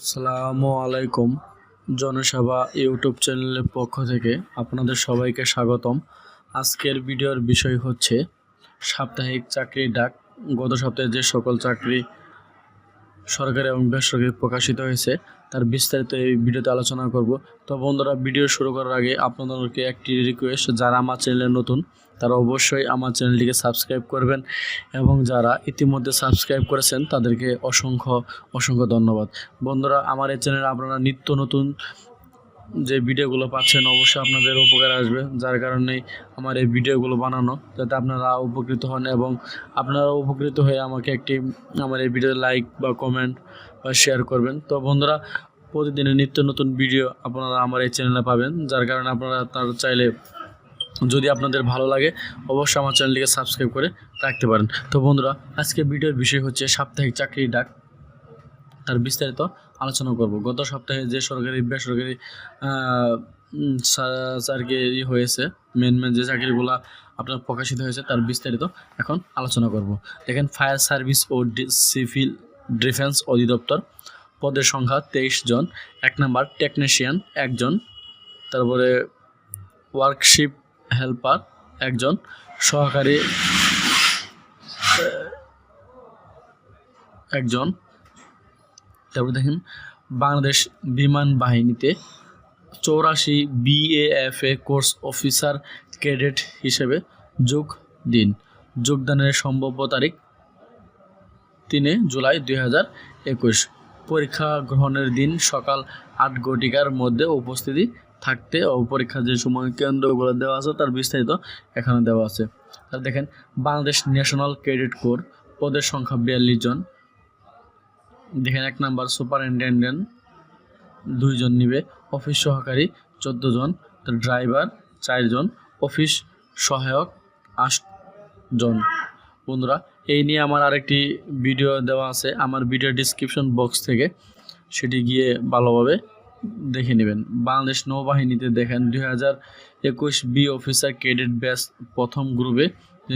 আসসালামু আলাইকুম জনসভা ইউটিউব চ্যানেলের পক্ষ থেকে আপনাদের সবাইকে স্বাগতম। আজকের ভিডিওর বিষয় হচ্ছে সাপ্তাহিক চাকরি ডাক। গত সপ্তাহে যে সকল চাকরি সরকারি এবং বেসরকারি প্রকাশিত হয়েছে। তার বিস্তারিত এই ভিডিওতে আলোচনা করব। তো বন্ধুরা, ভিডিও শুরু করার আগে আপনাদেরকে একটি রিকোয়েস্ট যারা আমার চ্যানেলে নতুন, তারা অবশ্যই আমার চ্যানেলটিকে সাবস্ক্রাইব করবেন এবং যারা ইতিমধ্যে সাবস্ক্রাইব করেছেন, তাদেরকে অসংখ্য অসংখ্য ধন্যবাদ। বন্ধুরা, আমার এই চ্যানেলে আপনারা নিত্য নতুন যে ভিডিওগুলো পাচ্ছেন অবশ্যই আপনাদের উপকার আসবে। যার কারণে আমার এই ভিডিওগুলো বানানো, যাতে আপনারা উপকৃত হন এবং আপনারা উপকৃত হয়ে আমাকে একটি, আমার এই ভিডিও লাইক বা কমেন্ট বা শেয়ার করবেন। তো বন্ধুরা, প্রতিদিনের নিত্য নতুন ভিডিও আপনারা আমার এই চ্যানেলে পাবেন। যার কারণে আপনারা তার চাইলে যদি আপনাদের ভালো লাগে, অবশ্যই আমার চ্যানেলটিকে সাবস্ক্রাইব করে রাখতে পারেন। তো বন্ধুরা আজকে ভিডিওর বিষয় হচ্ছে সাপ্তাহিক চাকরি ডাক। তার বিস্তারিত আলোচনা করব। গত সপ্তাহে যে সরকারি, বেসরকারি চাকরি হয়েছে মেন মেন যে চাকরিগুলো আপনার প্রকাশিত হয়েছে, তার বিস্তারিত এখন আলোচনা করব। দেখেন, ফায়ার সার্ভিস ও সিভিল ডিফেন্স অধিদপ্তর পদের সংখ্যা তেইশ জন, এক নাম্বার টেকনিশিয়ান একজন, তারপরে ওয়ার্কশিপ হেল্পার একজন, সহকারী একজন তারপরে দেখেন বাংলাদেশ বিমান বাহিনীতে চৌরাশি বিএএফএ কোর্স অফিসার ক্যাডেট হিসেবে যোগ দিন। যোগদানের সম্ভাব্য তারিখ তিনে জুলাই দুই হাজার একুশ। পরীক্ষা গ্রহণের দিন সকাল আট ঘটিকার মধ্যে উপস্থিতি থাকতে ও পরীক্ষার যে সময় কেন্দ্রগুলো দেওয়া আছে তার বিস্তারিত এখানে দেওয়া আছে। আর দেখেন, বাংলাদেশ ন্যাশনাল ক্রেডিট কোর, পদের সংখ্যা বিয়াল্লিশ জন। দেখেন এক নাম্বার সুপারিনটেন্ডেন্ট দুইজন নিবে, অফিস সহকারী চোদ্দ জন ড্রাইভার চারজন, অফিস সহায়ক জন বন্ধুরা, এই নিয়ে আমার আরেকটি ভিডিও দেওয়া আছে, আমার ভিডিও ডিসক্রিপশন বক্স থেকে। সেটি গিয়ে ভালোভাবে দেখে নেবেন। বাংলাদেশ নৌবাহিনীতে দেখেন, দুই হাজার একুশ বি অফিসার ক্যাডেট ব্যাচ প্রথম গ্রুপে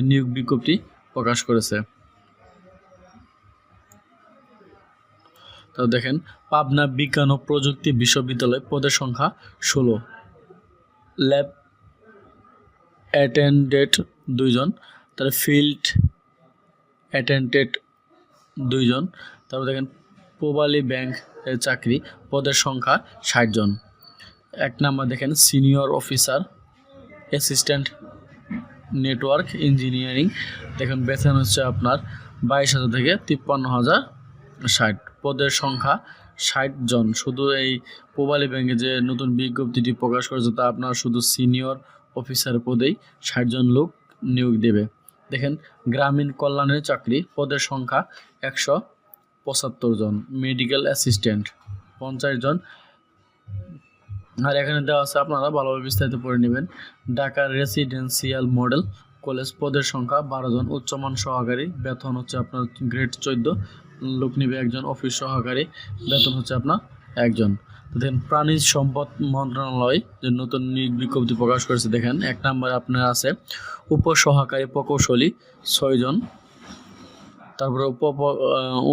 নিয়োগ বিজ্ঞপ্তি প্রকাশ করেছে। তো দেখেন, পাবনা বিজ্ঞান ও প্রযুক্তি বিশ্ববিদ্যালয় পদের সংখ্যা ষোলো। ল্যাব অ্যাটেন্ডেড দুইজন তার ফিল্ড অ্যাটেন্ডেড দুইজন, তারপর দেখেন পোবালি ব্যাংক চাকরি পদের সংখ্যা ষাট জন। এক নাম্বার দেখেন, senior officer, assistant network engineering. দেখেন, বেতন হচ্ছে আপনার বাইশ হাজার থেকে তিপ্পান্ন হাজার ষাট। পদের সংখ্যা ষাট জন। শুধু এই পোবালি ব্যাংকে যে নতুন বিজ্ঞপ্তিটি প্রকাশ করেছে, তা আপনার শুধু সিনিয়র অফিসার পদেই ষাট জন লোক নিয়োগ দেবে। দেখেন, গ্রামীণ কল্যাণের চাকরি, পদের সংখ্যা একশো পঁচাত্তর জন। মেডিকেল অ্যাসিস্ট্যান্ট পঞ্চাশ জন। আর এখানে দেওয়া আছে, আপনারা ভালোভাবে বিস্তারিত পড়ে নেবেন। ঢাকা রেসিডেন্সিয়াল মডেল কলেজ পদের সংখ্যা বারো জন। উচ্চমান সহকারী, বেতন হচ্ছে আপনার গ্রেড চোদ্দ। লোক নিবে একজন অফিস সহকারী। বেতন হচ্ছে আপনার একজন। দেখেন প্রাণী সম্পদ মন্ত্রণালয় যে নতুন বিজ্ঞপ্তি প্রকাশ করেছে, দেখেন, এক নম্বরে আপনার আছে উপসহকারী প্রকৌশলী ছয়জন। তারপরে উপ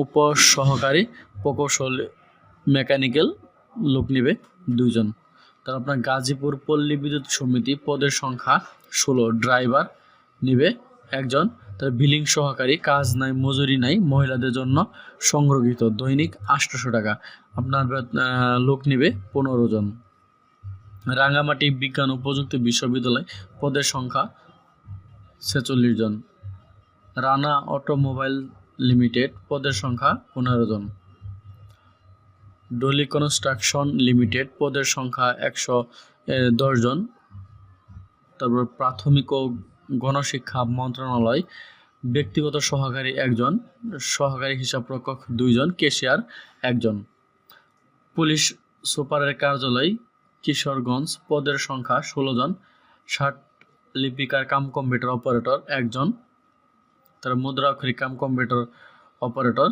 উপ সহকারী প্রকৌশলী মেকানিক্যাল লোক নিবে দুইজন। তার আপনার গাজীপুর পল্লী বিদ্যুৎ সমিতি, পদের সংখ্যা ষোলো। ড্রাইভার নিবে একজন। তার বিলিং সহকারী, কাজ নাই, মজুরি নাই, মহিলাদের জন্য সংরক্ষিত দৈনিক আটশোশো টাকা। আপনার লোক নিবে পনেরো জন। রাঙ্গামাটি বিজ্ঞান ও প্রযুক্তি বিশ্ববিদ্যালয় পদের সংখ্যা ছেচল্লিশ জন। রানা অটোমোবাইল লিমিটেড পদের সংখ্যা পনেরো জন। ডলি কনস্ট্রাকশন লিমিটেড পদের সংখ্যা একশো দশ জন। তারপর প্রাথমিক ও গণশিক্ষা মন্ত্রণালয় ব্যক্তিগত সহকারী একজন, সহকারী হিসাবরক্ষক দুইজন, কেশিয়ার একজন। পুলিশ সুপারের কার্যালয় কিশোরগঞ্জ, পদের সংখ্যা ষোলো জন, ষাট লিপিকার কাম কম্পিউটার অপারেটর একজন, তার মুদ্রা অক্ষরিক কাম কম্পিউটার অপারেটর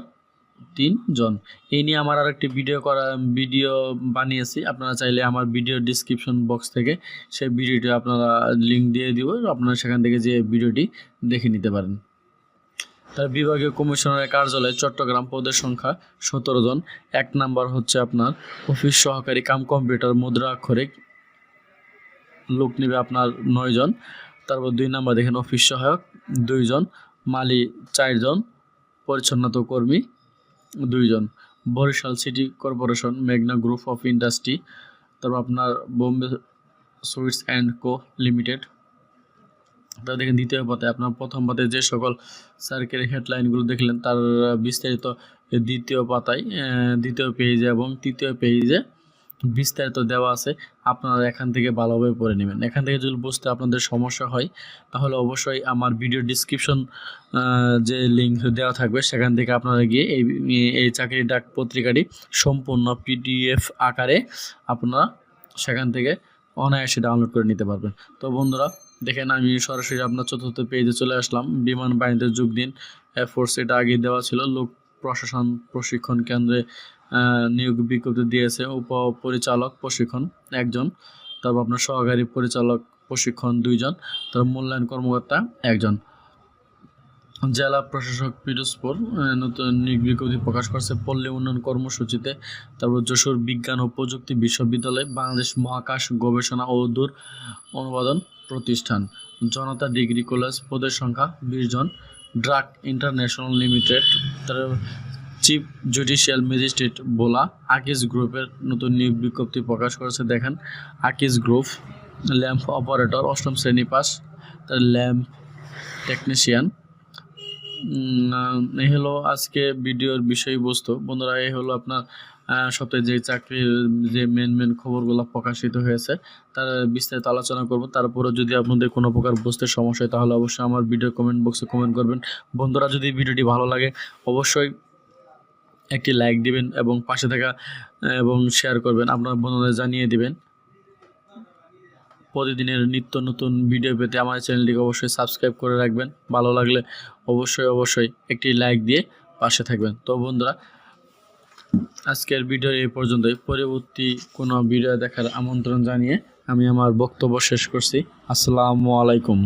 তিনজন। এই নিয়ে আমার আরেকটি ভিডিও করা, ভিডিও বানিয়েছি। আপনারা চাইলে আমার ভিডিও ডিসক্রিপশন বক্স থেকে সেই ভিডিওটি আপনারা লিঙ্ক দিয়ে দিব। আপনারা সেখান থেকে যে ভিডিওটি দেখে নিতে পারেন। তার বিভাগীয় কমিশনারের কার্যালয় চট্টগ্রাম। পদের সংখ্যা সতেরো জন। এক নাম্বার হচ্ছে আপনার অফিস সহকারী কাম কম্পিউটার মুদ্রা আক্ষরিক। লোক নেবে আপনার নয় জন। তারপর দুই নাম্বার দেখেন অফিস সহায়ক দুইজন মালি চারজন পরিচ্ছন্নতা কর্মী দুইজন। বরিশাল সিটি কর্পোরেশন, মেঘনা গ্রুপ অফ ইন্ডাস্ট্রি, তারপর আপনার Bombay sweets and co limited. তারপর দেখেন দ্বিতীয় পথে আপনার প্রথম পথে যে সকল সার্কেলের হেডলাইনগুলো দেখলেন, তার বিস্তারিত দ্বিতীয় পাতায় দ্বিতীয় পেজে এবং তৃতীয় পেজে বিস্তারিত দেওয়া আছে, আপনারা এখান থেকে ভালোভাবে পড়ে নেবেন। এখান থেকে যদি বুঝতে আপনাদের সমস্যা হয়, তাহলে অবশ্যই আমার ভিডিও ডিসক্রিপশন যে লিঙ্ক দেওয়া থাকবে, সেখান থেকে আপনারা গিয়ে এই এই চাকরি ডাক পত্রিকাটি সম্পূর্ণ পিডিএফ আকারে আপনারা সেখান থেকে অনায়াসে ডাউনলোড করে নিতে পারবেন। তো বন্ধুরা, দেখেন আমি সরাসরি আপনার চতুর্থ পেজে চলে আসলাম। বিমান বাহিনীতে যোগ দিন এয়ারফোর্স এটা আগে দেওয়া ছিল। লোক প্রশাসন, প্রশিক্ষণ কেন্দ্রে নিয়োগ বিজ্ঞপ্তি দিয়েছে উপপরিচালক প্রশিক্ষণ একজন, তারপর আপনার সহকারী পরিচালক প্রশিক্ষণ দুইজন, তারপর মূল্যায়ন কর্মকর্তা একজন। জেলা প্রশাসক পিরোজপুর নতুন নিয়োগ বিজ্ঞপ্তি প্রকাশ করছে পল্লী উন্নয়ন কর্মসূচিতে, তারপর যশোর বিজ্ঞান ও প্রযুক্তি বিশ্ববিদ্যালয়, বাংলাদেশ মহাকাশ গবেষণা ও দূর অনুবাদন প্রতিষ্ঠান। জনতা ডিগ্রি কলেজ, পদের সংখ্যা বিশ জন। ড্রাগ ইন্টারন্যাশনাল লিমিটেড তার চিফ জুডিশিয়াল ম্যাজিস্ট্রেট বোলা আকিজ গ্রুপের নতুন নিয়োগ বিজ্ঞপ্তি প্রকাশ করেছে। দেখেন আকিজ গ্রুপ ল্যাম্প অপারেটর, অষ্টম শ্রেণি পাস, তার ল্যাম্প টেকনিশিয়ান। এই হলো আজকে ভিডিওর বিষয়বস্তু। বন্ধুরা এই হলো আপনার সপ্তাহে যে চাকরির যে মেন মেন খবরগুলো প্রকাশিত হয়েছে, তার বিস্তারিত আলোচনা করব। তারপরে যদি আপনাদের কোনো প্রকার বুঝতে সমস্যা হয়, তাহলে অবশ্যই আমার ভিডিও কমেন্ট বক্সে কমেন্ট করবেন। বন্ধুরা, যদি ভিডিওটি ভালো লাগে, অবশ্যই একটি লাইক দিবেন এবং পাশে থাকা, এবং শেয়ার করবেন। আপনার বন্ধুদের জানিয়ে দিবেন। প্রতিদিনের নিত্য নতুন ভিডিও পেতে আমার চ্যানেলটিকে অবশ্যই সাবস্ক্রাইব করে রাখবেন। ভালো লাগলে অবশ্যই অবশ্যই একটি লাইক দিয়ে পাশে থাকবেন। তো বন্ধুরা, আজকের ভিডিও এই পর্যন্তই। পরবর্তী কোনো ভিডিও দেখার আমন্ত্রণ জানিয়ে আমি আমার বক্তব্য শেষ করছি। আসসালামু আলাইকুম।